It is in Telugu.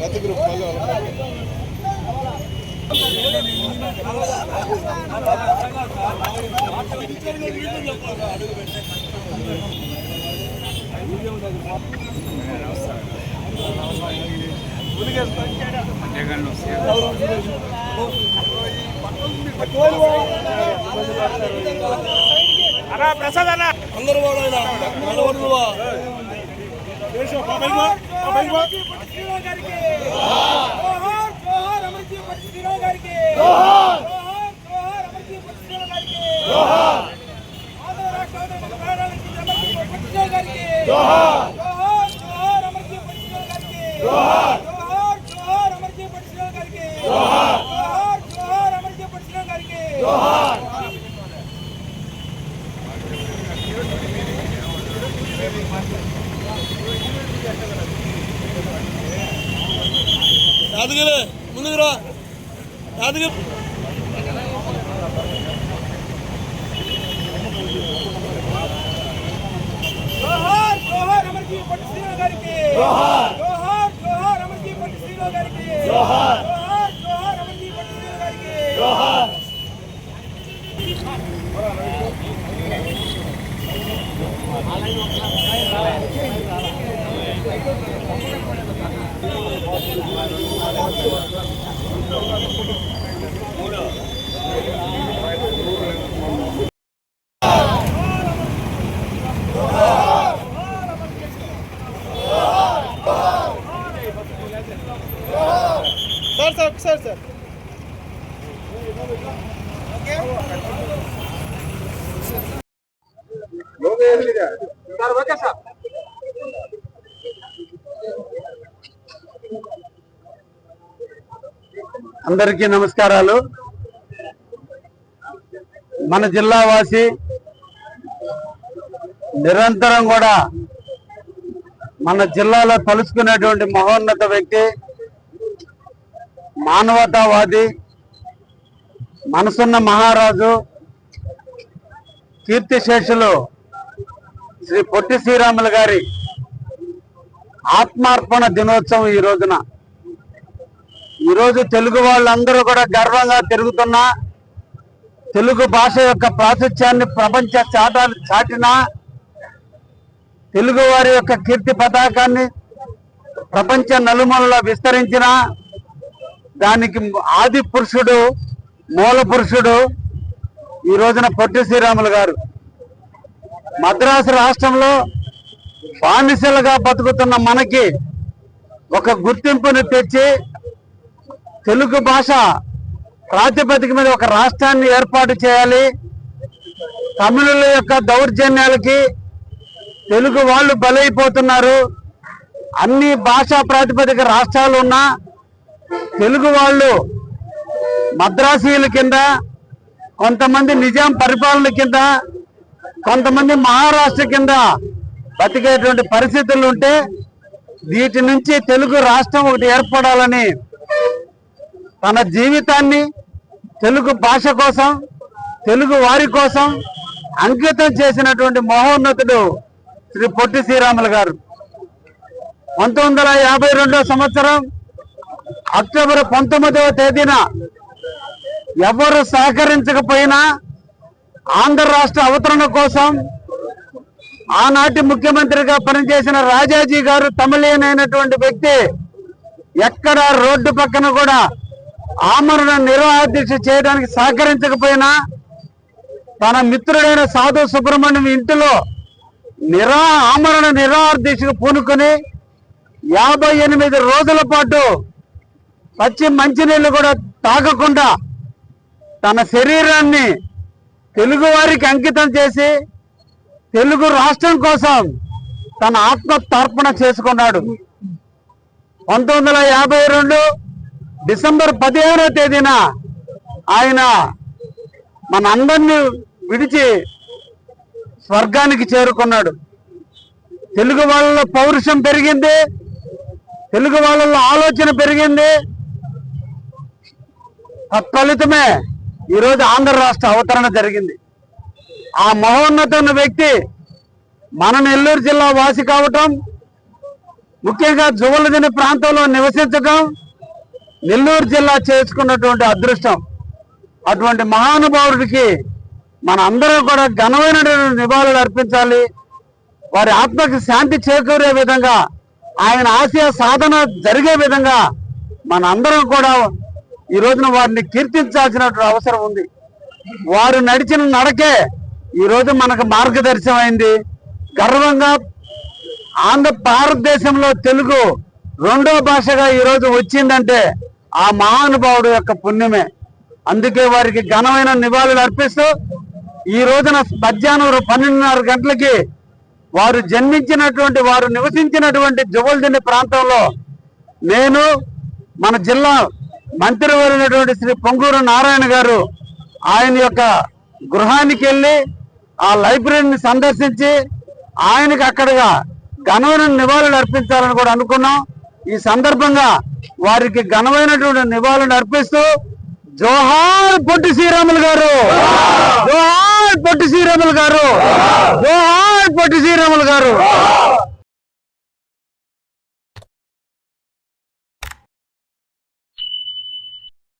రతి గ్రూప్ అడుగు జోహార్ జోహార్ అమర్జీత్ పట్టిరావు గారికి జోహార్ ఆంధ్ర రాష్ట్ర అవతరణ పోరాటానికి అమర్జీత్ పట్టిరావు గారికి జోహార్ జోహార్ జోహార్ అమర్జీత్ పట్టిరావు గారికి జోహార్ జోహార్ జోహార్ అమర్జీత్ పట్టిరావు గారికి జోహార్ జోహార్ జోహార్ అమర్జీత్ పట్టిరావు గారికి జోహార్ యాదగిరి ముందుకు రా యాదగిరి జోహార్ జోహార్ Amarjeet sir sir sir sir sir okay sir అందరికీ నమస్కారాలు. మన జిల్లా వాసి నిరంతరం కూడా మన జిల్లాలో తలుచుకునేటువంటి మహోన్నత వ్యక్తి మానవతావాది మనసున్న మహారాజు కీర్తిశేషులు శ్రీ పొట్టి శ్రీరాములు గారి ఆత్మార్పణ దినోత్సవం ఈ రోజున ఈరోజు తెలుగు వాళ్ళందరూ కూడా గర్వంగా తిరుగుతున్న తెలుగు భాష యొక్క ప్రాశస్త్యాన్ని ప్రపంచ చాట చాటిన తెలుగు వారి యొక్క కీర్తి పతాకాన్ని ప్రపంచ నలుమూలలో విస్తరించిన దానికి ఆది పురుషుడు మూల పురుషుడు ఈ రోజున పొట్టి శ్రీరాములు గారు. మద్రాసు రాష్ట్రంలో బానిసలుగా బతుకుతున్న మనకి ఒక గుర్తింపుని తెచ్చి తెలుగు భాష ప్రాతిపదిక మీద ఒక రాష్ట్రాన్ని ఏర్పాటు చేయాలి. తమిళుల యొక్క దౌర్జన్యాలకి తెలుగు వాళ్ళు బలైపోతున్నారు. అన్ని భాషా ప్రాతిపదిక రాష్ట్రాలు ఉన్నా తెలుగు వాళ్ళు మద్రాసీల కింద కొంతమంది నిజాం పరిపాలన కింద కొంతమంది మహారాష్ట్ర కింద బతికేటువంటి పరిస్థితులు ఉంటే వీటి నుంచి తెలుగు రాష్ట్రం ఒకటి ఏర్పడాలని తన జీవితాన్ని తెలుగు భాష కోసం తెలుగు వారి కోసం అంకితం చేసినటువంటి మహోన్నతుడు శ్రీ పొట్టి శ్రీరాములు గారు. పంతొమ్మిది వందల యాభై సంవత్సరం అక్టోబర్ పంతొమ్మిదవ తేదీన ఎవరు సహకరించకపోయినా ఆంధ్ర రాష్ట్ర అవతరణ కోసం ఆనాటి ముఖ్యమంత్రిగా పనిచేసిన రాజాజీ గారు తమిళీయన్ వ్యక్తి ఎక్కడ రోడ్డు పక్కన కూడా ఆమరణ నిరాదీక్ష చేయడానికి సహకరించకపోయినా తన మిత్రుడైన సాధు సుబ్రహ్మణ్యం ఇంటిలో నిరా ఆమరణ నిరాదీక్షకు పూనుకొని యాభై ఎనిమిది రోజుల పాటు పచ్చి మంచినీళ్ళు కూడా తాగకుండా తన శరీరాన్ని తెలుగు వారికి అంకితం చేసి తెలుగు రాష్ట్రం కోసం తన ఆత్మ తర్పణ చేసుకున్నాడు. పంతొమ్మిది వందల యాభై రెండు డిసెంబర్ పదిహేనో తేదీన ఆయన మన అందరినీ విడిచి స్వర్గానికి చేరుకున్నాడు. తెలుగు వాళ్ళలో పౌరుషం పెరిగింది. తెలుగు వాళ్ళలో ఆలోచన పెరిగింది. తత్ఫలితమే ఈరోజు ఆంధ్ర రాష్ట్ర అవతరణ జరిగింది. ఆ మహోన్నతమైన వ్యక్తి మన నెల్లూరు జిల్లా వాసి కావటం ముఖ్యంగా జువలదిని ప్రాంతంలో నివసించటం నెల్లూరు జిల్లా చేసుకున్నటువంటి అదృష్టం. అటువంటి మహానుభావుడికి మన అందరం కూడా ఘనమైనటువంటి నివాళులు అర్పించాలి. వారి ఆత్మకి శాంతి చేకూరే విధంగా ఆయన ఆశయ సాధన జరిగే విధంగా మన అందరం కూడా ఈ రోజున వారిని కీర్తించాల్సినటువంటి అవసరం ఉంది. వారు నడిచిన నడకే ఈరోజు మనకు మనకు మార్గదర్శనమైంది. గర్వంగా ఆంధ్ర భారతదేశంలో తెలుగు రెండో భాషగా ఈ రోజు వచ్చిందంటే ఆ మహానుభావుడు యొక్క పుణ్యమే. అందుకే వారికి ఘనమైన నివాళులు అర్పిస్తూ ఈ రోజున మధ్యాహ్నం పన్నెండున్నర గంటలకి వారు జన్మించినటువంటి వారు నివసించినటువంటి జువల్దిండి ప్రాంతంలో నేను మన జిల్లా మంత్రివరైనటువంటి శ్రీ పొంగూరు నారాయణ గారు ఆయన యొక్క గృహానికి వెళ్ళి ఆ లైబ్రరీని సందర్శించి ఆయనకి అక్కడగా ఘనమైన నివాళులు అర్పించాలని కూడా అనుకున్నాం. ఈ సందర్భంగా వారికి ఘనమైనటువంటి నివాళులు అర్పిస్తూ జోహార్ పొట్టి శ్రీరాములు గారు. జోహార్ పొట్టి శ్రీరాములు గారు. జోహార్ పొట్టి శ్రీరాములు గారు.